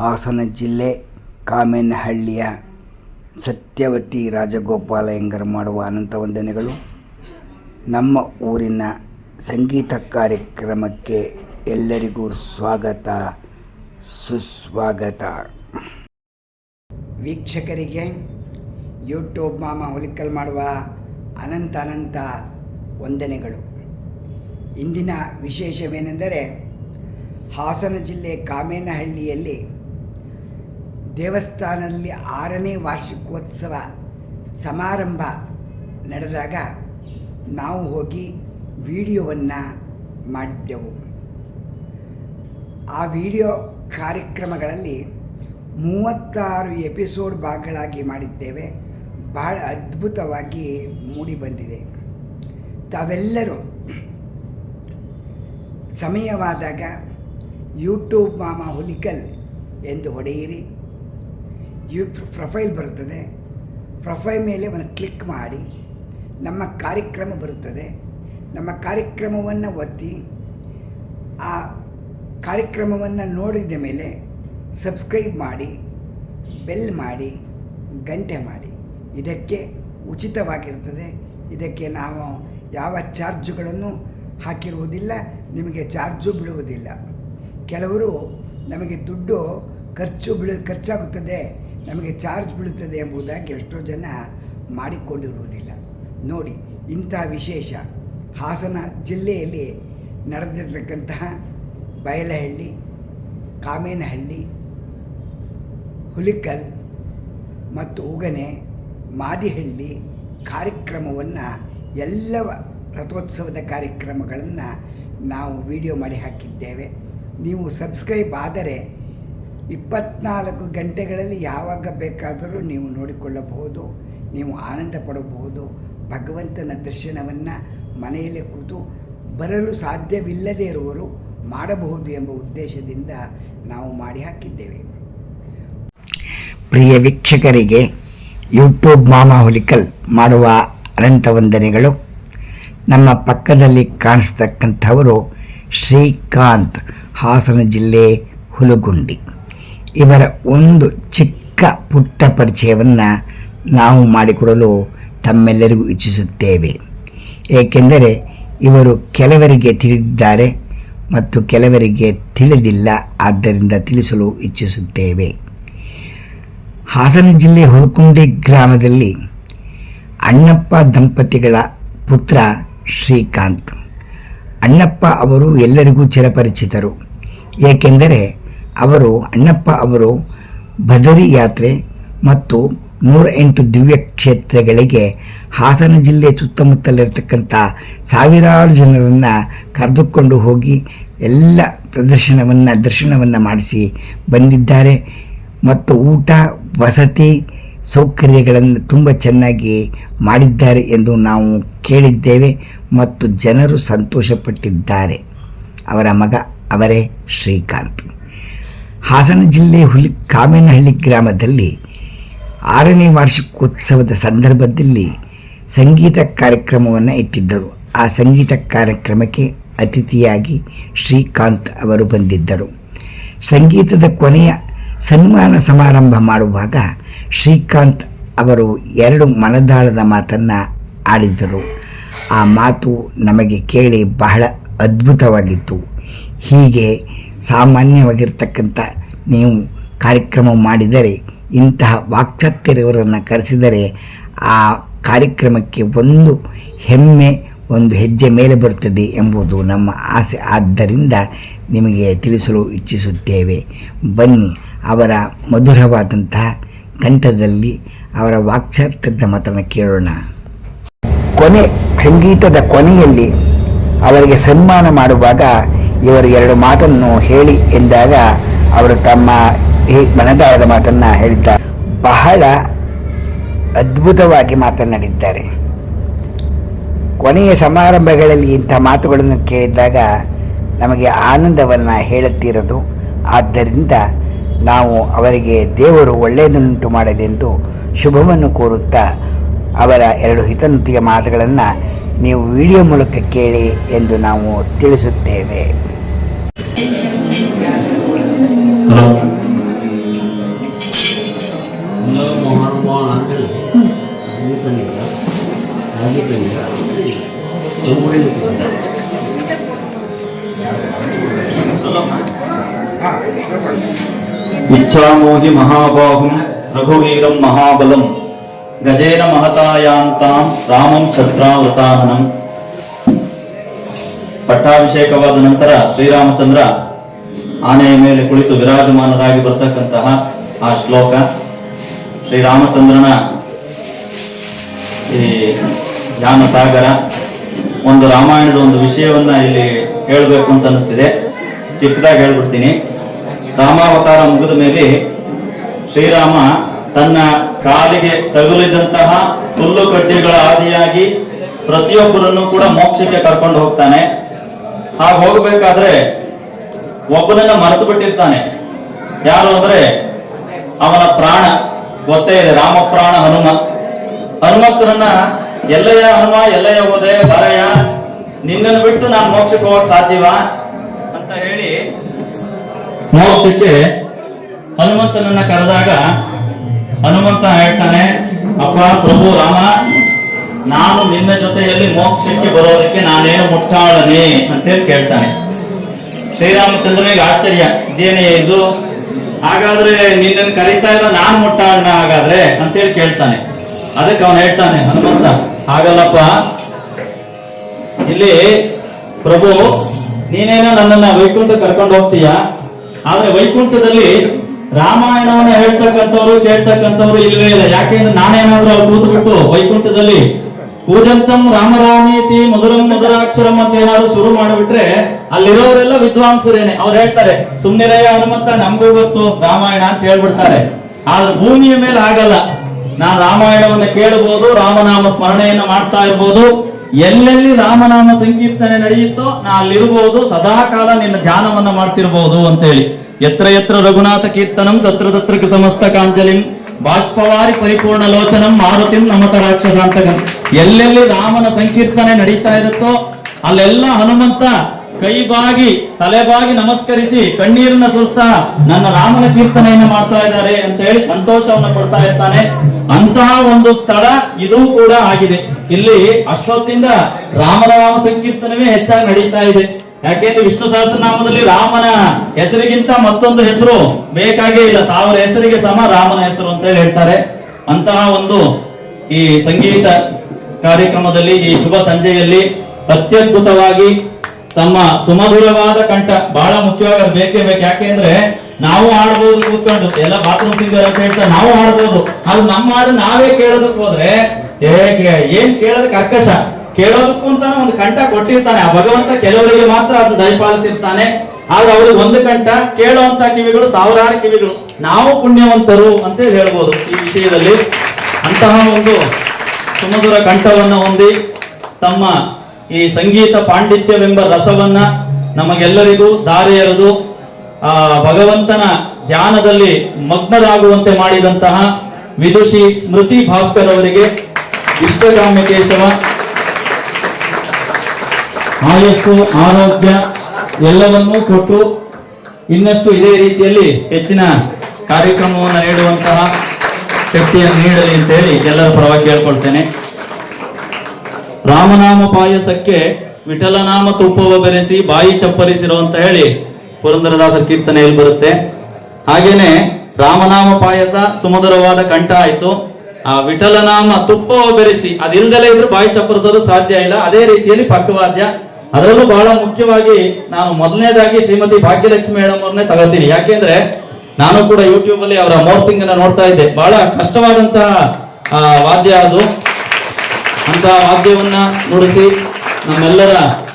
ಹಾಸನ ಜಿಲ್ಲೆ ಕಾಮೇನಹಳ್ಳಿಯ ಸತ್ಯವತಿ ರಾಜಗೋಪಾಲ ಮಾಡುವ ಅನಂತ ವಂದನೆಗಳು. ನಮ್ಮ ಊರಿನ ಸಂಗೀತ ಕಾರ್ಯಕ್ರಮಕ್ಕೆ ಎಲ್ಲರಿಗೂ ಸ್ವಾಗತ, ಸುಸ್ವಾಗತ. ವೀಕ್ಷಕರಿಗೆ ಯೂಟ್ಯೂಬ್ ಮಾಮ ಹುಲಿಕಲ್ ಮಾಡುವ ಅನಂತ ಅನಂತ ವಂದನೆಗಳು. ಇಂದಿನ ವಿಶೇಷವೇನೆಂದರೆ ಹಾಸನ ಜಿಲ್ಲೆ ಕಾಮೇನಹಳ್ಳಿಯಲ್ಲಿ ದೇವಸ್ಥಾನದಲ್ಲಿ ಆರನೇ ವಾರ್ಷಿಕೋತ್ಸವ ಸಮಾರಂಭ ನಡೆದಾಗ ನಾವು ಹೋಗಿ ವಿಡಿಯೋವನ್ನು ಮಾಡಿದ್ದೆವು ಆ ವಿಡಿಯೋ ಕಾರ್ಯಕ್ರಮಗಳಲ್ಲಿ ಮೂವತ್ತಾರು ಎಪಿಸೋಡ್ ಭಾಗಗಳಾಗಿ ಮಾಡಿದ್ದೇವೆ. ಬಹಳ ಅದ್ಭುತವಾಗಿ ಮೂಡಿ ಬಂದಿದೆ. ತಾವೆಲ್ಲರೂ ಸಮಯವಾದಾಗ ಯೂಟ್ಯೂಬ್ ಮಾಮ ಹುಲಿಕಲ್ ಎಂದು ಹೊಡೆಯಿರಿ. ಯೂ ಪ್ರೊಫೈಲ್ ಬರುತ್ತದೆ. ಪ್ರೊಫೈಲ್ ಮೇಲೆ ಒಂದು ಕ್ಲಿಕ್ ಮಾಡಿ. ನಮ್ಮ ಕಾರ್ಯಕ್ರಮ ಬರುತ್ತದೆ. ನಮ್ಮ ಕಾರ್ಯಕ್ರಮವನ್ನು ಒತ್ತಿ. ಆ ಕಾರ್ಯಕ್ರಮವನ್ನು ನೋಡಿದ ಮೇಲೆ ಸಬ್ಸ್ಕ್ರೈಬ್ ಮಾಡಿ, ಬೆಲ್ ಮಾಡಿ, ಗಂಟೆ ಮಾಡಿ. ಇದಕ್ಕೆ ಉಚಿತವಾಗಿರುತ್ತದೆ. ಇದಕ್ಕೆ ನಾವು ಯಾವ ಚಾರ್ಜುಗಳನ್ನು ಹಾಕಿರುವುದಿಲ್ಲ, ನಿಮಗೆ ಚಾರ್ಜು ಬೀಳುವುದಿಲ್ಲ. ಕೆಲವರು ನಮಗೆ ದುಡ್ಡು ಖರ್ಚು ಬೀಳ, ಖರ್ಚಾಗುತ್ತದೆ. ನಮಗೆ ಚಾರ್ಜ್ ಬೀಳುತ್ತದೆ ಎಂಬುದಾಗಿ ಎಷ್ಟೋ ಜನ ಮಾಡಿಕೊಂಡಿರುವುದಿಲ್ಲ. ನೋಡಿ, ಇಂಥ ವಿಶೇಷ ಹಾಸನ ಜಿಲ್ಲೆಯಲ್ಲಿ ನಡೆದಿರ್ತಕ್ಕಂತಹ ಬಯಲಹಳ್ಳಿ, ಕಾಮೇನಹಳ್ಳಿ, ಹುಲಿಕಲ್ ಮತ್ತು ಉಗನೆ, ಮಾದಿಹಳ್ಳಿ ಕಾರ್ಯಕ್ರಮವನ್ನು ಎಲ್ಲ ರಥೋತ್ಸವದ ಕಾರ್ಯಕ್ರಮಗಳನ್ನು ನಾವು ವಿಡಿಯೋ ಮಾಡಿ ಹಾಕಿದ್ದೇವೆ. ನೀವು ಸಬ್ಸ್ಕ್ರೈಬ್ ಆದರೆ ಇಪ್ಪತ್ನಾಲ್ಕು ಗಂಟೆಗಳಲ್ಲಿ ಯಾವಾಗ ಬೇಕಾದರೂ ನೀವು ನೋಡಿಕೊಳ್ಳಬಹುದು, ನೀವು ಆನಂದ ಪಡಬಹುದು. ಭಗವಂತನ ದರ್ಶನವನ್ನು ಮನೆಯಲ್ಲೇ ಕೂತು ಬರಲು ಸಾಧ್ಯವಿಲ್ಲದೇ ಇರುವರು ಮಾಡಬಹುದು ಎಂಬ ಉದ್ದೇಶದಿಂದ ನಾವು ಮಾಡಿ ಹಾಕಿದ್ದೇವೆ. ಪ್ರಿಯ ವೀಕ್ಷಕರಿಗೆ ಯೂಟ್ಯೂಬ್ ಮಾಮ ಹುಲಿಕಲ್ ಮಾಡುವ ಅನಂತ ವಂದನೆಗಳು ನಮ್ಮ ಪಕ್ಕದಲ್ಲಿ ಕಾಣಿಸ್ತಕ್ಕಂಥವರು ಶ್ರೀಕಾಂತ್, ಹಾಸನ ಜಿಲ್ಲೆ ಹುಲಗುಂಡಿ. ಇವರ ಒಂದು ಚಿಕ್ಕ ಪುಟ್ಟ ಪರಿಚಯವನ್ನು ನಾವು ಮಾಡಿಕೊಡಲು ತಮ್ಮೆಲ್ಲರಿಗೂ ಇಚ್ಛಿಸುತ್ತೇವೆ. ಏಕೆಂದರೆ ಇವರು ಕೆಲವರಿಗೆ ತಿಳಿದಿದ್ದಾರೆ ಮತ್ತು ಕೆಲವರಿಗೆ ತಿಳಿದಿಲ್ಲ ಆದ್ದರಿಂದ ತಿಳಿಸಲು ಇಚ್ಛಿಸುತ್ತೇವೆ. ಹಾಸನ ಜಿಲ್ಲೆ ಹುಲ್ಕುಂಡಿ ಗ್ರಾಮದಲ್ಲಿ ಅಣ್ಣಪ್ಪ ದಂಪತಿಗಳ ಪುತ್ರ ಶ್ರೀಕಾಂತ್. ಅಣ್ಣಪ್ಪ ಅವರು ಎಲ್ಲರಿಗೂ ಚಿರಪರಿಚಿತರು. ಏಕೆಂದರೆ ಅವರು, ಅಣ್ಣಪ್ಪ ಅವರು ಬದರಿ ಯಾತ್ರೆ ಮತ್ತು ನೂರ ಎಂಟು ದಿವ್ಯ ಕ್ಷೇತ್ರಗಳಿಗೆ ಹಾಸನ ಜಿಲ್ಲೆ ಸುತ್ತಮುತ್ತಲಿರತಕ್ಕಂಥ ಸಾವಿರಾರು ಜನರನ್ನು ಕರೆದುಕೊಂಡು ಹೋಗಿ ಎಲ್ಲ ಪ್ರದರ್ಶನವನ್ನು, ದರ್ಶನವನ್ನು ಮಾಡಿಸಿ ಬಂದಿದ್ದಾರೆ. ಮತ್ತು ಊಟ, ವಸತಿ ಸೌಕರ್ಯಗಳನ್ನು ತುಂಬ ಚೆನ್ನಾಗಿ ಮಾಡಿದ್ದಾರೆ ಎಂದು ನಾವು ಕೇಳಿದ್ದೇವೆ ಮತ್ತು ಜನರು ಸಂತೋಷಪಟ್ಟಿದ್ದಾರೆ. ಅವರ ಮಗ ಅವರೇ ಶ್ರೀಕಾಂತ್. ಹಾಸನ ಜಿಲ್ಲೆ ಹುಲಿ ಕಾಮೇನಹಳ್ಳಿ ಗ್ರಾಮದಲ್ಲಿ ಆರನೇ ವಾರ್ಷಿಕೋತ್ಸವದ ಸಂದರ್ಭದಲ್ಲಿ ಸಂಗೀತ ಕಾರ್ಯಕ್ರಮವನ್ನು ಇಟ್ಟಿದ್ದರು. ಆ ಸಂಗೀತ ಕಾರ್ಯಕ್ರಮಕ್ಕೆ ಅತಿಥಿಯಾಗಿ ಶ್ರೀಕಾಂತ್ ಅವರು ಬಂದಿದ್ದರು. ಸಂಗೀತದ ಕೊನೆಯ ಸನ್ಮಾನ ಸಮಾರಂಭ ಮಾಡುವಾಗ ಶ್ರೀಕಾಂತ್ ಅವರು ಎರಡು ಮನದಾಳದ ಮಾತನ್ನು ಆಡಿದ್ದರು. ಆ ಮಾತು ನಮಗೆ ಕೇಳಿ ಬಹಳ ಅದ್ಭುತವಾಗಿತ್ತು. ಹೀಗೆ ಸಾಮಾನ್ಯವಾಗಿರ್ತಕ್ಕಂಥ ನೀವು ಕಾರ್ಯಕ್ರಮ ಮಾಡಿದರೆ, ಇಂತಹ ವಾಕ್ಚಾತ್ಯರವರನ್ನು ಕರೆಸಿದರೆ, ಆ ಕಾರ್ಯಕ್ರಮಕ್ಕೆ ಒಂದು ಹೆಮ್ಮೆ, ಒಂದು ಹೆಜ್ಜೆ ಮೇಲೆ ಬರುತ್ತದೆ ಎಂಬುದು ನಮ್ಮ ಆಸೆ. ಆದ್ದರಿಂದ ನಿಮಗೆ ತಿಳಿಸಲು ಇಚ್ಛಿಸುತ್ತೇವೆ, ಬನ್ನಿ ಅವರ ಮಧುರವಾದಂತಹ ಕಂಠದಲ್ಲಿ ಅವರ ವಾಕ್ಚಾತ್ಯದ ಮಾತನ್ನು ಕೇಳೋಣ. ಕೊನೆ, ಸಂಗೀತದ ಕೊನೆಯಲ್ಲಿ ಅವರಿಗೆ ಸನ್ಮಾನ ಮಾಡುವಾಗ ಇವರು ಎರಡು ಮಾತನ್ನು ಹೇಳಿ ಎಂದಾಗ ಅವರು ತಮ್ಮ ಈ ಮನದಾಳದ ಮಾತನ್ನು ಹೇಳಿದ್ದಾರೆ. ಬಹಳ ಅದ್ಭುತವಾಗಿ ಮಾತನಾಡಿದ್ದಾರೆ. ಕೊನೆಯ ಸಮಾರಂಭಗಳಲ್ಲಿ ಇಂಥ ಮಾತುಗಳನ್ನು ಕೇಳಿದಾಗ ನಮಗೆ ಆನಂದವನ್ನು ಹೇಳುತ್ತಿರೋದು ಆದ್ದರಿಂದ ನಾವು ಅವರಿಗೆ ದೇವರು ಒಳ್ಳೆಯದನ್ನುಂಟು ಮಾಡಲೆಂದು ಶುಭವನ್ನು ಕೋರುತ್ತಾ ಅವರ ಎರಡು ಹಿತನುತಿಯ ಮಾತುಗಳನ್ನು ನೀವು ವಿಡಿಯೋ ಮೂಲಕ ಕೇಳಿ ಎಂದು ನಾವು ತಿಳಿಸುತ್ತೇವೆ. இச்சாமோகி மகாபாகும் ரகுவீரம் மகாபலம் ಗಜೇನ ಮಹತಾಯಾಂತಾಂ ರಾಮಂ ಛತ್ರಾವೃತಾನನಂ. ಪಟ್ಟಾಭಿಷೇಕವಾದ ನಂತರ ಶ್ರೀರಾಮಚಂದ್ರ ಆನೆಯ ಮೇಲೆ ಕುಳಿತು ವಿರಾಜಮಾನರಾಗಿ ಬರ್ತಕ್ಕಂತಹ ಆ ಶ್ಲೋಕ. ಶ್ರೀರಾಮಚಂದ್ರನ ಈ ಜ್ಞಾನ ಸಾಗರ ಒಂದು ರಾಮಾಯಣದ ಒಂದು ವಿಷಯವನ್ನ ಇಲ್ಲಿ ಹೇಳಬೇಕು ಅಂತ ಅನಿಸ್ತಿದೆ. ಚಿಕ್ಕದಾಗಿ ಹೇಳ್ಬಿಡ್ತೀನಿ. ರಾಮಾವತಾರ ಮುಗಿದ ಮೇಲೆ ಶ್ರೀರಾಮ ತನ್ನ ಕಾಲಿಗೆ ತಗುಲಿದಂತಹ ಹುಲ್ಲು ಕಡ್ಡಿಗಳ ಆದಿಯಾಗಿ ಪ್ರತಿಯೊಬ್ಬರನ್ನು ಕೂಡ ಮೋಕ್ಷಕ್ಕೆ ಕರ್ಕೊಂಡು ಹೋಗ್ತಾನೆ. ಹಾಗೆ ಹೋಗಬೇಕಾದ್ರೆ ಒಬ್ಬನನ್ನ ಮರೆತು ಬಿಟ್ಟಿರ್ತಾನೆ ಯಾರು ಅಂದ್ರೆ ಅವನ ಪ್ರಾಣ, ಗೊತ್ತೇ ಇದೆ ರಾಮ ಪ್ರಾಣ ಹನುಮ. ಹನುಮಂತರನ್ನ ಎಲ್ಲಯ್ಯ ಹನುಮ, ಎಲ್ಲಯ್ಯ ಓದೆ ಬರಯ್ಯ, ನಿನ್ನನ್ನು ಬಿಟ್ಟು ನಾನು ಮೋಕ್ಷಕ್ಕೆ ಹೋಗಕ್ ಸಾಧ್ಯವಾ? ಅಂತ ಹೇಳಿ ಮೋಕ್ಷಕ್ಕೆ ಹನುಮಂತನನ್ನ ಕರೆದಾಗ ಹನುಮಂತ ಹೇಳ್ತಾನೆ, ಅಪ್ಪ, ಪ್ರಭು ರಾಮ, ನಾನು ನಿನ್ನ ಜೊತೆಯಲ್ಲಿ ಮೋಕ್ಷಕ್ಕೆ ಬರೋದಕ್ಕೆ ನಾನೇನು ಮುಟ್ಟಾಳನೆ? ಅಂತೇಳಿ ಕೇಳ್ತಾನೆ. ಶ್ರೀರಾಮಚಂದ್ರನಿಗೆ ಆಶ್ಚರ್ಯ, ಇದೇನೇ ಇದು? ಹಾಗಾದ್ರೆ ನಿನ್ನನ್ನು ಕರೀತಾ ಇರೋ ನಾನ್ ಮುಟ್ಟಾಳನ ಹಾಗಾದ್ರೆ? ಅಂತೇಳಿ ಕೇಳ್ತಾನೆ. ಅದಕ್ಕೆ ಅವನು ಹೇಳ್ತಾನೆ, ಹನುಮಂತ, ಹಾಗಲ್ಲಪ್ಪ. ಇಲ್ಲಿ ಪ್ರಭು, ನೀನೇನೋ ನನ್ನನ್ನ ವೈಕುಂಠ ಕರ್ಕೊಂಡು ಹೋಗ್ತೀಯ? ಆದ್ರೆ ವೈಕುಂಠದಲ್ಲಿ ರಾಮಾಯಣವನ್ನ ಹೇಳ್ತಕ್ಕಂಥವ್ರು, ಕೇಳ್ತಕ್ಕಂಥವ್ರು ಇಲ್ವೇ ಇಲ್ಲ. ಯಾಕೆಂದ್ರೆ ನಾನೇನಾದ್ರೂ ಅವ್ರು ಕೂತು ಬಿಟ್ಟು ವೈಕುಂಠದಲ್ಲಿ ಪೂಜಂತಂ ರಾಮರಾಮೀತಿ ಮಧುರಂ ಮಧುರಾಕ್ಷರಂ ಅಂತ ಏನಾದ್ರು ಶುರು ಮಾಡಿಬಿಟ್ರೆ ಅಲ್ಲಿರೋರೆಲ್ಲ ವಿದ್ವಾಂಸರೇನೆ. ಅವ್ರು ಹೇಳ್ತಾರೆ, ಸುಮ್ನಿರಯ್ಯ ಹನುಮಂತ, ನಮಗೂ ಗೊತ್ತು, ರಾಮಾಯಣ ಅಂತ ಹೇಳ್ಬಿಡ್ತಾರೆ. ಆದ್ರೆ ಭೂಮಿಯ ಮೇಲೆ ಆಗಲ್ಲ ನಾನ್ ರಾಮಾಯಣವನ್ನ ಕೇಳಬಹುದು ರಾಮನಾಮ ಸ್ಮರಣೆಯನ್ನ ಮಾಡ್ತಾ ಇರ್ಬೋದು. ಎಲ್ಲೆಲ್ಲಿ ರಾಮನಾಮ ಸಂಕೀರ್ತನೆ ನಡೆಯುತ್ತೋ, ನಾ ಅಲ್ಲಿರ್ಬೋದು ಸದಾ ಕಾಲ ನಿನ್ನ ಧ್ಯಾನವನ್ನ ಮಾಡ್ತಿರ್ಬೋದು ಅಂತೇಳಿ ಎತ್ರ ಯತ್ರ ರಘುನಾಥ ಕೀರ್ತನಂ, ತತ್ರ ತತ್ರ ಕೃತಮಸ್ತಕಾಂಜಲಿಂ, ಬಾಷ್ಪವಾರಿ ಪರಿಪೂರ್ಣ ಲೋಚನಂ, ಮಾರುತಿಂ ನಮತ ರಾಕ್ಷಸಾಂತಕಂ. ಎಲ್ಲೆಲ್ಲಿ ರಾಮನ ಸಂಕೀರ್ತನೆ ನಡೀತಾ ಇರುತ್ತೋ, ಅಲ್ಲೆಲ್ಲ ಹನುಮಂತ ಕೈ ಬಾಗಿ ತಲೆ ಬಾಗಿ ನಮಸ್ಕರಿಸಿ ಕಣ್ಣೀರನ್ನ ಸುರಿಸ್ತಾ ನನ್ನ ರಾಮನ ಕೀರ್ತನೆಯನ್ನು ಮಾಡ್ತಾ ಇದ್ದಾರೆ ಅಂತ ಹೇಳಿ ಸಂತೋಷವನ್ನು ಪಡ್ತಾ ಇರ್ತಾನೆ. ಅಂತಹ ಒಂದು ಸ್ಥಳ ಇದು ಕೂಡ ಆಗಿದೆ. ಇಲ್ಲಿ ಅಷ್ಟೊತ್ತಿಂದ ರಾಮನಾಮ ಸಂಕೀರ್ತನವೇ ಹೆಚ್ಚಾಗಿ ನಡೀತಾ ಇದೆ. ಯಾಕೆಂದ್ರೆ ವಿಷ್ಣು ಸಹಸ್ರನಾಮದಲ್ಲಿ ರಾಮನ ಹೆಸರಿಗಿಂತ ಮತ್ತೊಂದು ಹೆಸರು ಬೇಕಾಗೇ ಇಲ್ಲ. ಸಾವಿರ ಹೆಸರಿಗೆ ಸಮ ರಾಮನ ಹೆಸರು ಅಂತ ಹೇಳಿ ಹೇಳ್ತಾರೆ. ಅಂತಹ ಒಂದು ಈ ಸಂಗೀತ ಕಾರ್ಯಕ್ರಮದಲ್ಲಿ, ಈ ಶುಭ ಸಂಜೆಯಲ್ಲಿ ಅತ್ಯದ್ಭುತವಾಗಿ ತಮ್ಮ ಸುಮಧುರವಾದ ಕಂಠ ಬಹಳ ಮುಖ್ಯವಾಗಿ ಅದು ಬೇಕೇ. ಬೇಕು ಯಾಕೆಂದ್ರೆ ನಾವು ಆಡ್ಬೋದು ಕೂತ್ಕೊಂಡು, ಎಲ್ಲ ಬಾತ್ರೂಮ್ ಸಿಂಗರ್ ಅಂತ ಹೇಳ್ತಾರೆ ನಾವು ಆಡ್ಬೋದು ಅದು ನಮ್ಮ ಹಾಡು ನಾವೇ ಕೇಳೋದಕ್ಕೆ ಹೋದ್ರೆ ಏನ್ ಕೇಳೋದಕ್ಕೆ ಅರ್ಕಶ ಕೇಳೋದಕ್ಕೂ ಅಂತಾನೆ ಒಂದು ಕಂಠ ಕೊಟ್ಟಿರ್ತಾನೆ. ಆ ಭಗವಂತ ಕೆಲವರಿಗೆ ಮಾತ್ರ ಅದು ದಯಪಾಲಿಸಿರ್ತಾನೆ. ಆದ್ರೆ ಅವ್ರಿಗೆ ಒಂದು ಕಂಠ ಕೇಳುವಂತ ಕಿವಿಗಳು, ಸಾವಿರಾರು ಕಿವಿಗಳು. ನಾವು ಪುಣ್ಯವಂತರು ಅಂತ ಹೇಳಿ ಹೇಳ್ಬೋದು ಈ ವಿಷಯದಲ್ಲಿ. ಅಂತಹ ಒಂದು ಸುಮಧುರ ಕಂಠವನ್ನ ಹೊಂದಿ ತಮ್ಮ ಈ ಸಂಗೀತ ಪಾಂಡಿತ್ಯವೆಂಬ ರಸವನ್ನ ನಮಗೆಲ್ಲರಿಗೂ ದಾರಿ ಎರೆದು ಆ ಭಗವಂತನ ಧ್ಯಾನದಲ್ಲಿ ಮಗ್ನರಾಗುವಂತೆ ಮಾಡಿದಂತಹ ವಿದುಷಿ ಸ್ಮೃತಿ ಭಾಸ್ಕರ್ ಅವರಿಗೆ ಇಷ್ಟಕಾಮ್ಯ ಕೇಶವ ಆಯಸ್ಸು, ಆರೋಗ್ಯ ಎಲ್ಲವನ್ನೂ ಕೊಟ್ಟು ಇನ್ನಷ್ಟು ಇದೇ ರೀತಿಯಲ್ಲಿ ಹೆಚ್ಚಿನ ಕಾರ್ಯಕ್ರಮವನ್ನು ನೀಡುವಂತಹ ಶಕ್ತಿಯನ್ನು ನೀಡಲಿ ಅಂತ ಹೇಳಿ ಎಲ್ಲರ ಪರವಾಗಿ ಕೇಳ್ಕೊಳ್ತೇನೆ. ರಾಮನಾಮ ಪಾಯಸಕ್ಕೆ ವಿಠಲನಾಮ ತುಪ್ಪವ ಬೆರೆಸಿ ಬಾಯಿ ಚಪ್ಪರಿಸಿರೋ ಅಂತ ಹೇಳಿ ಪುರಂದರದಾಸರ ಕೀರ್ತನೆಯಲ್ಲಿ ಬರುತ್ತೆ. ಹಾಗೇನೆ ರಾಮನಾಮ ಪಾಯಸ ಸುಮಧುರವಾದ ಕಂಠ ಆಯ್ತು. ಆ ವಿಠಲನಾಮ ತುಪ್ಪವ ಬೆರೆಸಿ, ಅದಿಲ್ದಲೇ ಇದ್ರೂ ಬಾಯಿ ಚಪ್ಪರಿಸೋದು ಸಾಧ್ಯ ಇಲ್ಲ. ಅದೇ ರೀತಿಯಲ್ಲಿ ಪಕ್ಕವಾದ್ಯ ಅದರಲ್ಲೂ ಬಹಳ ಮುಖ್ಯವಾಗಿ ನಾನು ಮೊದಲನೇದಾಗಿ ಶ್ರೀಮತಿ ಭಾಗ್ಯಲಕ್ಷ್ಮಿ ಮೇಡಮ್ ಅವ್ರನ್ನೇ ತಗೋತೀನಿ ಯಾಕೆಂದ್ರೆ ನಾನು ಕೂಡ ಯೂಟ್ಯೂಬ್ ಅಲ್ಲಿ ಅವರ ಮೋರ್ಸಿಂಗ್ ಅನ್ನ ನೋಡ್ತಾ ಇದ್ದೆ. ಬಹಳ ಕಷ್ಟವಾದಂತಹ ವಾದ್ಯ ಅದು. ಅಂತ ವಾದ್ಯವನ್ನ ನುಡಿಸಿ ನಮ್ಮೆಲ್ಲರ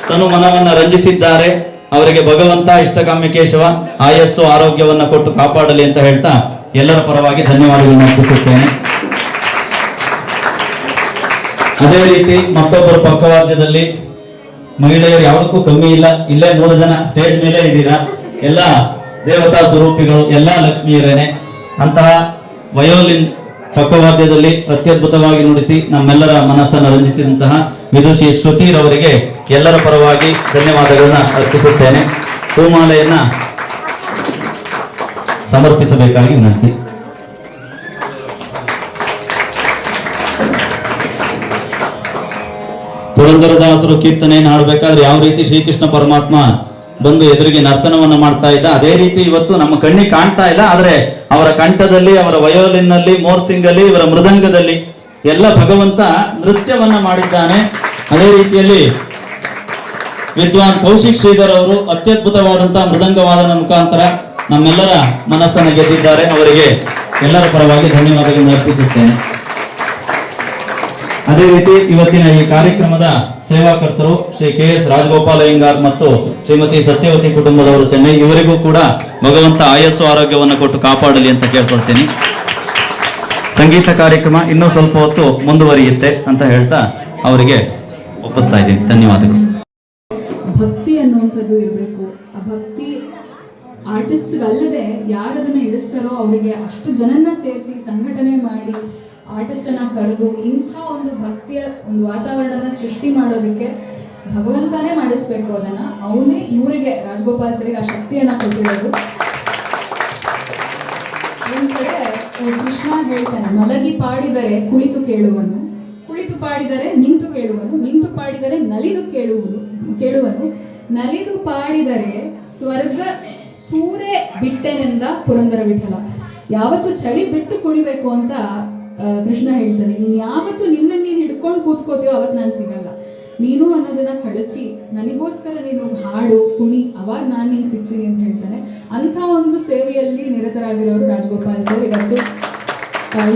ತನು ಮನವನ್ನ ರಂಜಿಸಿದ್ದಾರೆ. ಅವರಿಗೆ ಭಗವಂತ ಇಷ್ಟಕಾಮ್ಯ ಕೇಶವ, ಆಯಸ್ಸು, ಆರೋಗ್ಯವನ್ನ ಕೊಟ್ಟು ಕಾಪಾಡಲಿ ಅಂತ ಹೇಳ್ತಾ ಎಲ್ಲರ ಪರವಾಗಿ ಧನ್ಯವಾದಗಳನ್ನು ಅರ್ಪಿಸುತ್ತೇನೆ. ಅದೇ ರೀತಿ ಮತ್ತೊಬ್ಬರು ಪಕ್ಕವಾದ್ಯದಲ್ಲಿ ಮಹಿಳೆಯರು ಯಾವುದಕ್ಕೂ ಕಮ್ಮಿ ಇಲ್ಲ. ಇಲ್ಲೇ ಮೂರು ಜನ ಸ್ಟೇಜ್ ಮೇಲೆ ಇದ್ದೀರಾ? ಎಲ್ಲ ದೇವತಾ ಸ್ವರೂಪಿಗಳು, ಎಲ್ಲ ಲಕ್ಷ್ಮಿಯರೇನೆ. ಅಂತಹ ವಯೋಲಿನ್ ಪಕ್ಕವಾದ್ಯದಲ್ಲಿ ಅತ್ಯದ್ಭುತವಾಗಿ ನುಡಿಸಿ ನಮ್ಮೆಲ್ಲರ ಮನಸ್ಸನ್ನು ರಂಜಿಸಿದಂತಹ ವಿದುಷಿ ಶ್ರುತಿರವರಿಗೆ ಎಲ್ಲರ ಪರವಾಗಿ ಧನ್ಯವಾದಗಳನ್ನ ಅರ್ಪಿಸುತ್ತೇನೆ. ಹೂಮಾಲೆಯನ್ನ ಸಮರ್ಪಿಸಬೇಕಾಗಿ ವಿನಂತಿ. ಪುರಂದರದಾಸರು ಕೀರ್ತನೆಯನ್ನು ಹಾಡಬೇಕಾದ್ರೆ ಯಾವ ರೀತಿ ಶ್ರೀಕೃಷ್ಣ ಪರಮಾತ್ಮ ಬಂದು ಎದುರಿಗೆ ನರ್ತನವನ್ನ ಮಾಡ್ತಾ ಇದ್ದ, ಅದೇ ರೀತಿ ಇವತ್ತು ನಮ್ಮ ಕಣ್ಣಿಗೆ ಕಾಣ್ತಾ ಇಲ್ಲ, ಆದ್ರೆ ಅವರ ಕಂಠದಲ್ಲಿ, ಅವರ ವಯೋಲಿನ್ನಲ್ಲಿ ಮೋರ್ಸಿಂಗ್ ಅಲ್ಲಿ ಇವರ ಮೃದಂಗದಲ್ಲಿ ಎಲ್ಲ ಭಗವಂತ ನೃತ್ಯವನ್ನ ಮಾಡಿದ್ದಾನೆ. ಅದೇ ರೀತಿಯಲ್ಲಿ ವಿದ್ವಾನ್ ಕೌಶಿಕ್ ಶ್ರೀಧರ್ ಅವರು ಅತ್ಯದ್ಭುತವಾದಂತಹ ಮೃದಂಗವಾದನ ಮುಖಾಂತರ ನಮ್ಮೆಲ್ಲರ ಮನಸ್ಸನ್ನು ಗೆದ್ದಿದ್ದಾರೆ. ಅವರಿಗೆ ಎಲ್ಲರ ಪರವಾಗಿ ಧನ್ಯವಾದಗಳನ್ನು ಅರ್ಪಿಸುತ್ತೇನೆ. ಅದೇ ರೀತಿ ಇವತ್ತಿನ ಈ ಕಾರ್ಯಕ್ರಮದ ಸೇವಾಕರ್ತರು ಶ್ರೀ ಕೆ ಎಸ್ ರಾಜಗೋಪಾಲ ಅಯ್ಯಂಗಾರ್ ಮತ್ತು ಶ್ರೀಮತಿ ಸತ್ಯವತಿ ಕುಟುಂಬದವರು ಚೆನ್ನೈ, ಇವರಿಗೂ ಕೂಡ ಭಗವಂತ ಆಯಸ್ಸು ಆರೋಗ್ಯವನ್ನು ಕೊಟ್ಟು ಕಾಪಾಡಲಿ ಅಂತ ಕೇಳ್ಕೊಳ್ತೀನಿ. ಸಂಗೀತ ಕಾರ್ಯಕ್ರಮ ಇನ್ನೂ ಸ್ವಲ್ಪ ಹೊತ್ತು ಮುಂದುವರಿಯುತ್ತೆ ಅಂತ ಹೇಳ್ತಾ ಅವರಿಗೆ ಒಪ್ಪಿಸ್ತಾ ಇದ್ದೀನಿ. ಧನ್ಯವಾದಗಳು. ಭಕ್ತಿ ಅನ್ನುವಂಥದ್ದು ಇರಬೇಕು. ಆ ಭಕ್ತಿ ಆರ್ಟಿಸ್ಟ್ಗಲ್ಲದೆ ಯಾರದನ್ನ ಇಳಿಸ್ತಾರೋ ಅವರಿಗೆ ಅಷ್ಟು ಜನನ್ನ ಸೇರಿಸಿ ಸಂಘಟನೆ ಮಾಡಿ ಆರ್ಟಿಸ್ಟ್ ಅನ್ನ ಕರೆದು ಇಂಥ ಒಂದು ಭಕ್ತಿಯ ಒಂದು ವಾತಾವರಣನ ಸೃಷ್ಟಿ ಮಾಡೋದಕ್ಕೆ ಭಗವಂತನೇ ಮಾಡಿಸ್ಬೇಕು ಅದನ್ನ ಅವನೇ ಇವರಿಗೆ, ರಾಜಗೋಪಾಲ್ ಸರಿಗೆ ಆ ಶಕ್ತಿಯನ್ನ ಕೊಟ್ಟಿರೋದು. ಒಂದು ಕಡೆ ಕೃಷ್ಣ ಹೇಳ್ತಾನೆ, ಮಲಗಿ ಪಾಡಿದರೆ ಕುಳಿತು ಕೇಳುವನು, ಕುಳಿತು ಪಾಡಿದರೆ ನಿಂತು ಕೇಳುವನು, ನಿಂತು ಪಾಡಿದರೆ ನಲಿದು ಕೇಳುವುದು, ಕೇಳುವನು. ನಲಿದು ಪಾಡಿದರೆ ಸ್ವರ್ಗ ಸೂರೆ ಬಿಟ್ಟೆನೆಂದ ಪುರಂದರ ವಿಠಲ ಯಾವತ್ತು ಚಳಿ ಬಿಟ್ಟು ಕುಡಿಬೇಕು ಅಂತ ಕೃಷ್ಣ ಹೇಳ್ತಾನೆ ನೀನ್ ಯಾವತ್ತು ನಿನ್ನ ನೀನು ಹಿಡ್ಕೊಂಡು ಕೂತ್ಕೋತೀಯೋ ಅವತ್ತು ನಾನು ಸಿಗಲ್ಲ. ನೀನು ಅನ್ನೋದನ್ನ ಕಳಚಿ ನನಗೋಸ್ಕರ ನೀನು ಹಾಡು ಕುಣಿ ಅವಾಗ ನಾನು ನಿಂಗೆ ಸಿಗ್ತೀನಿ ಅಂತ ಹೇಳ್ತಾನೆ. ಅಂಥ ಒಂದು ಸೇವೆಯಲ್ಲಿ ನಿರತರಾಗಿರೋರು ರಾಜಗೋಪಾಲ್ ಸರ್. ಇವತ್ತು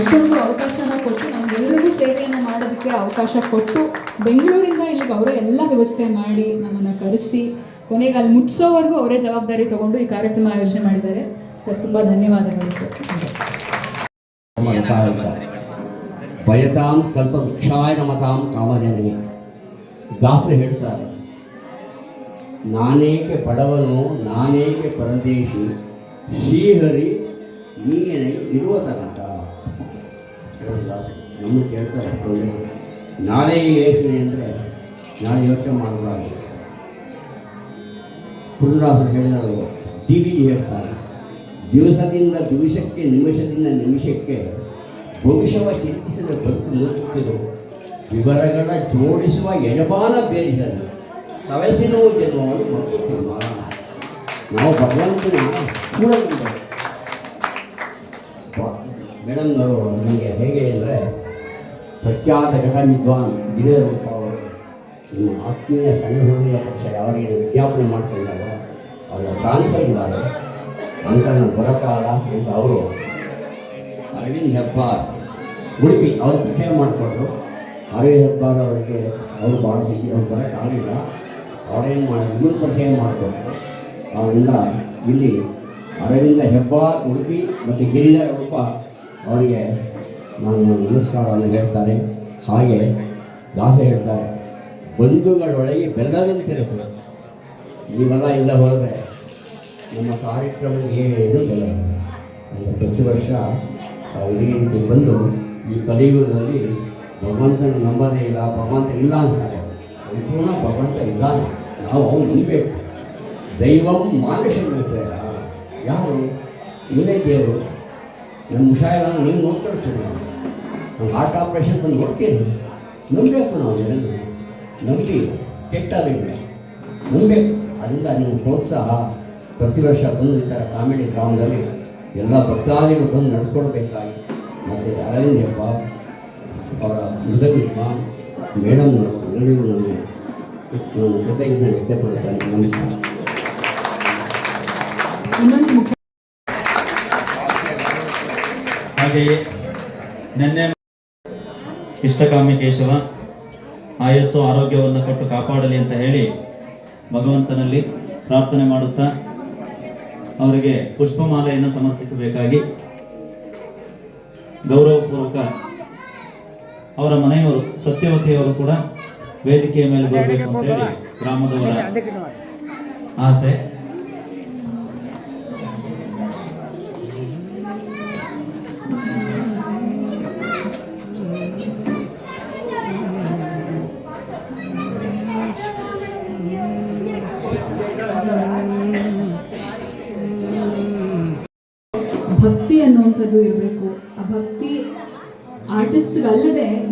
ಇಷ್ಟೊಂದು ಅವಕಾಶನ ಕೊಟ್ಟು ನಮ್ಗೆಲ್ಲರಿಗೂ ಸೇವೆಯನ್ನು ಮಾಡೋದಕ್ಕೆ ಅವಕಾಶ ಕೊಟ್ಟು ಬೆಂಗಳೂರಿಂದ ಇಲ್ಲಿಗೆ ಅವರೇ ಎಲ್ಲ ವ್ಯವಸ್ಥೆ ಮಾಡಿ ನಮ್ಮನ್ನು ಕರೆಸಿ ಕೊನೆಗೆ ಅಲ್ಲಿ ಮುಟ್ಸೋವರೆಗೂ ಅವರೇ ಜವಾಬ್ದಾರಿ ತಗೊಂಡು ಈ ಕಾರ್ಯಕ್ರಮ ಆಯೋಜನೆ ಮಾಡಿದ್ದಾರೆ. ಸರ್ ತುಂಬ ಧನ್ಯವಾದಗಳು ಸರ್. ಮಾಡ್ತಾ ಕಲ್ಪ ವೃಕ್ಷಾಯ ನಮತಾಂ ಕಾಮಧೇನಿಗೆ ದಾಸರು ಹೇಳ್ತಾರೆ, ನಾನೇಕೆ ಬಡವನು, ನಾನೇಕೆ ಪರದೇಶಿ, ಶ್ರೀಹರಿ ನೀನೇ ಇರುವ ತನಕ ನಮ್ಮ ಕೇಳ್ತಾರೆ ನಾನೇ ನಾಳೆ ಯೋಚನೆ ಅಂದರೆ ನಾನು ಯೋಚನೆ ಮಾಡಬಾರ್ದು ಪುರುದಾಸರು ಹೇಳಿದರು ವಿ ಹೇಳ್ತಾರೆ, ದಿವಸದಿಂದ ದಿವಸಕ್ಕೆ, ನಿಮಿಷದಿಂದ ನಿಮಿಷಕ್ಕೆ ಭವಿಷ್ಯವ ಚಿಂತಿಸಿದ ಬದುಕು ವಿವರಗಳ ಜೋಡಿಸುವ ಯಜಮಾನ ಬೇರಿಸಲು ಸವಸಿನೋ ಜನ್ಮವನ್ನು ಮಕ್ಕಳು ನಾವು ಭಗವಂತನ ಕೂಡಲಿಲ್ಲ ಮೇಡಮ್ ನನಗೆ ಹೇಗೆ ಅಂದರೆ ಪ್ರಖ್ಯಾತ ಘಟ ವಿದ್ವಾನ್ ಇದೇ ರೂಪ ಅವರು ನಿಮ್ಮ ಆತ್ಮೀಯ ಹುಡುಗರ ಪಕ್ಷ ಯಾರಿಗೆ ವಿಜ್ಞಾಪನೆ ಮಾಡ್ಕೊಂಡಾಗ, ಅವರ ಟ್ರಾನ್ಸ್ಫರ್ ಇದ್ದಾರೆ ಅಂತ ನಾನು ಬರೋಕ್ಕಾಗಲ್ಲ ಅಂತ ಅವರು ಅರವಿಂದ್ ಹೆಬ್ಬಾರ್. ಉಡುಪಿ, ಅವ್ರು ಪರಿಚಯ ಮಾಡಿಕೊಟ್ರು ಅರವಿಂದ್ ಹೆಬ್ಬಾರ್ ಅವರಿಗೆ ಅವರು ಭಾಳ ಸಿಕ್ಕಿ ಅವ್ರು ಬರೋಕ್ಕಾಗಲಿಲ್ಲ ಅವರೇನು ಮಾಡಿ ಇವ್ರು ಪರಿಚಯ ಮಾಡಿಕೊಟ್ರು ಅವರಿಂದ ಇಲ್ಲಿ ಅರವಿಂದ ಹೆಬ್ಬಾರ್, ಉಡುಪಿ ಮತ್ತು ಗಿರಿಧರ ರೂಪ ಅವರಿಗೆ ನಾನು ನಮಸ್ಕಾರವನ್ನು ಹೇಳ್ತಾರೆ. ಹಾಗೆ ದಾಸ ಹೇಳ್ತಾರೆ, ಬಂಧುಗಳೊಳಗೆ ಬೆಲ್ಲದಂತಿರಬೇಕು ನೀವೆಲ್ಲ ಇಲ್ಲ ಹೋದರೆ ನಮ್ಮ ಕಾರ್ಯಕ್ರಮಕ್ಕೆ ಏನು ಬೆಲ್ಲ ಪ್ರತಿ ವರ್ಷ ಇದೇ ಬಂದು ಈ ಕಲಿಯುಗದಲ್ಲಿ ಭಗವಂತನ ನಂಬೋದೇ ಇಲ್ಲ, ಭಗವಂತ ಇಲ್ಲ ಅಂತಾರೆ. ಸಂಪೂರ್ಣ ಭಗವಂತ ಇಲ್ಲ ನಾವು ಅವನು ನಂಬಬೇಕು. ದೈವಂ ಮಾನುಷ ಯಾರು? ಇವನೇ ದೇವರು. ನಮ್ಮ ಹುಷಾರ ನೀವು ನೋಡ್ಕೊಳ್ತೀನಿ ನಾನು ನಾನು ಹಾರ್ಟ್ ಆಪ್ರೇಷನ್ ಬಂದು ನೋಡ್ತೀನಿ. ನಂಬಬೇಕು ನಾವು ಜನರು ನಂಬಿ ಕೆಟ್ಟದಿಲ್ಲ ನಂಬಬೇಕು. ಅದರಿಂದ ನೀವು ಪ್ರೋತ್ಸಾಹ. ಪ್ರತಿ ವರ್ಷ ಬಂದು ಈ ಥರ ಕಾಮಿಡಿ ಗ್ರಾಮದಲ್ಲಿ ಎಲ್ಲ ಭಕ್ತಾದಿಗಳು ಬಂದು ನಡೆಸ್ಕೊಡ್ಬೇಕಾಗಿ ಮತ್ತು ಹೆಬ್ಬ ಅವರ ಮೃದಂಗಿಪ್ಪ ಮೇಡಮ್ನವರು ಎಲ್ಲರಿಗೂ ನನಗೆ ನಾನು ಜೊತೆಗೆ ವ್ಯಕ್ತಪಡಿಸ್ತಾರೆ ನಮಸ್ಕಾರ. ಇನ್ನೊಂದು ಮುಖ್ಯ ಹಾಗೆಯೇ ನಿನ್ನೆ ಇಷ್ಟಕಾಮಿ ಕೇಶವ ಆಯಸ್ಸು ಆರೋಗ್ಯವನ್ನು ಕೊಟ್ಟು ಕಾಪಾಡಲಿ ಅಂತ ಹೇಳಿ ಭಗವಂತನಲ್ಲಿ ಪ್ರಾರ್ಥನೆ ಮಾಡುತ್ತಾ ಅವರಿಗೆ ಪುಷ್ಪಮಾಲೆಯನ್ನು ಸಮರ್ಪಿಸಬೇಕಾಗಿ ಗೌರವಪೂರ್ವಕ ಅವರ ಮನೆಯವರು ಸತ್ಯವತಿಯವರು ಕೂಡ ವೇದಿಕೆಯ ಮೇಲೆ ಬರಬೇಕು ಅಂತ ಹೇಳಿ ಗ್ರಾಮದವರ ಆಸೆ.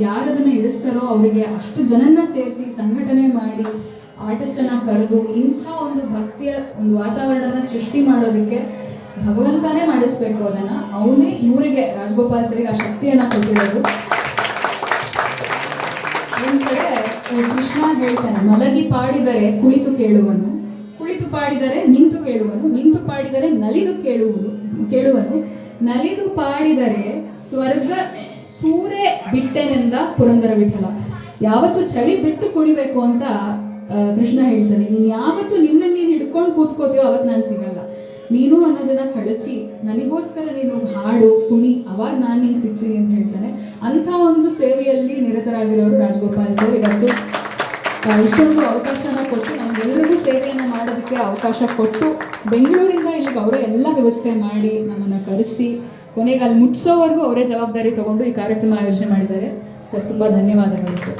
ಯಾರದನ್ನ ಇರಿಸ್ತಾರೋ ಅವರಿಗೆ ಅಷ್ಟು ಜನನ್ನ ಸೇರಿಸಿ ಸಂಘಟನೆ ಮಾಡಿ ಆರ್ಟಿಸ್ಟನ್ನ ಕರೆದು ಇಂಥ ಒಂದು ಭಕ್ತಿಯ ಒಂದು ವಾತಾವರಣನ ಸೃಷ್ಟಿ ಮಾಡೋದಕ್ಕೆ ಭಗವಂತನೇ ಮಾಡಿಸ್ಬೇಕು ಅದನ್ನ. ಅವನೇ ಇವರಿಗೆ, ರಾಜಗೋಪಾಲ್ ಸರಿಗೆ ಆ ಶಕ್ತಿಯನ್ನ ಕೊಟ್ಟಿರೋದು. ಕೃಷ್ಣ ಹೇಳ್ತಾನೆ, ಮಲಗಿ ಪಾಡಿದರೆ ಕುಳಿತು ಕೇಳುವನು, ಕುಳಿತು ಪಾಡಿದರೆ ನಿಂತು ಕೇಳುವನು, ನಿಂತು ಪಾಡಿದರೆ ನಲಿದು ಕೇಳುವುದು, ಕೇಳುವನು. ನಲಿದು ಪಾಡಿದರೆ ಸ್ವರ್ಗ ಸೂರೆ ಬಿಟ್ಟೆನೆಂದ ಪುರಂದರ ವಿಠಲ. ಯಾವತ್ತು ಚಳಿ ಬಿಟ್ಟು ಕುಡಿಬೇಕು ಅಂತ ಕೃಷ್ಣ ಹೇಳ್ತಾನೆ. ನೀನು ಯಾವತ್ತು ನಿನ್ನ ನೀನು ಹಿಡ್ಕೊಂಡು ಕೂತ್ಕೋತೀಯೋ ಅವತ್ತು ನಾನು ಸಿಗಲ್ಲ. ನೀನು ಅನ್ನೋದನ್ನ ಕಳಚಿ, ನನಗೋಸ್ಕರ ನೀನು ಹಾಡು, ಕುಣಿ, ಅವಾಗ ನಾನು ನಿಂಗೆ ಸಿಗ್ತೀನಿ ಅಂತ ಹೇಳ್ತಾನೆ. ಅಂಥ ಒಂದು ಸೇವೆಯಲ್ಲಿ ನಿರತರಾಗಿರೋರು ರಾಜಗೋಪಾಲ್ ಸರ್. ಇವತ್ತು ಇಷ್ಟೊಂದು ಅವಕಾಶನ ಕೊಟ್ಟು ನಮ್ಗೆಲ್ಲರಿಗೂ ಸೇವೆಯನ್ನು ಮಾಡೋದಕ್ಕೆ ಅವಕಾಶ ಕೊಟ್ಟು ಬೆಂಗಳೂರಿಂದ ಇಲ್ಲಿಗೆ ಅವರೇ ಎಲ್ಲ ವ್ಯವಸ್ಥೆ ಮಾಡಿ ನಮ್ಮನ್ನು ಕರೆಸಿ ಕೊನೆಗೆ ಅಲ್ಲಿ ಮುಟ್ಸೋವರೆಗೂ ಅವರೇ ಜವಾಬ್ದಾರಿ ತಗೊಂಡು ಈ ಕಾರ್ಯಕ್ರಮ ಆಯೋಜನೆ ಮಾಡಿದ್ದಾರೆ. ಸರ್ ತುಂಬಾ ಧನ್ಯವಾದಗಳು. ಸರ್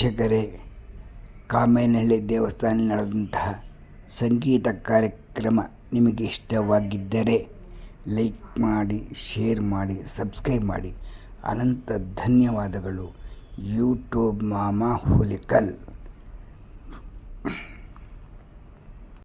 ವೀಕ್ಷಕರೇ, ಕಾಮೇನಹಳ್ಳಿ ದೇವಸ್ಥಾನ ನಡೆದಂತಹ ಸಂಗೀತ ಕಾರ್ಯಕ್ರಮ ನಿಮಗೆ ಇಷ್ಟವಾಗಿದ್ದರೆ ಲೈಕ್ ಮಾಡಿ, ಶೇರ್ ಮಾಡಿ, ಸಬ್ಸ್ಕ್ರೈಬ್ ಮಾಡಿ. ಅನಂತ ಧನ್ಯವಾದಗಳು. ಯೂಟ್ಯೂಬ್ ಮಾಮಾ ಹುಲಿಕಲ್.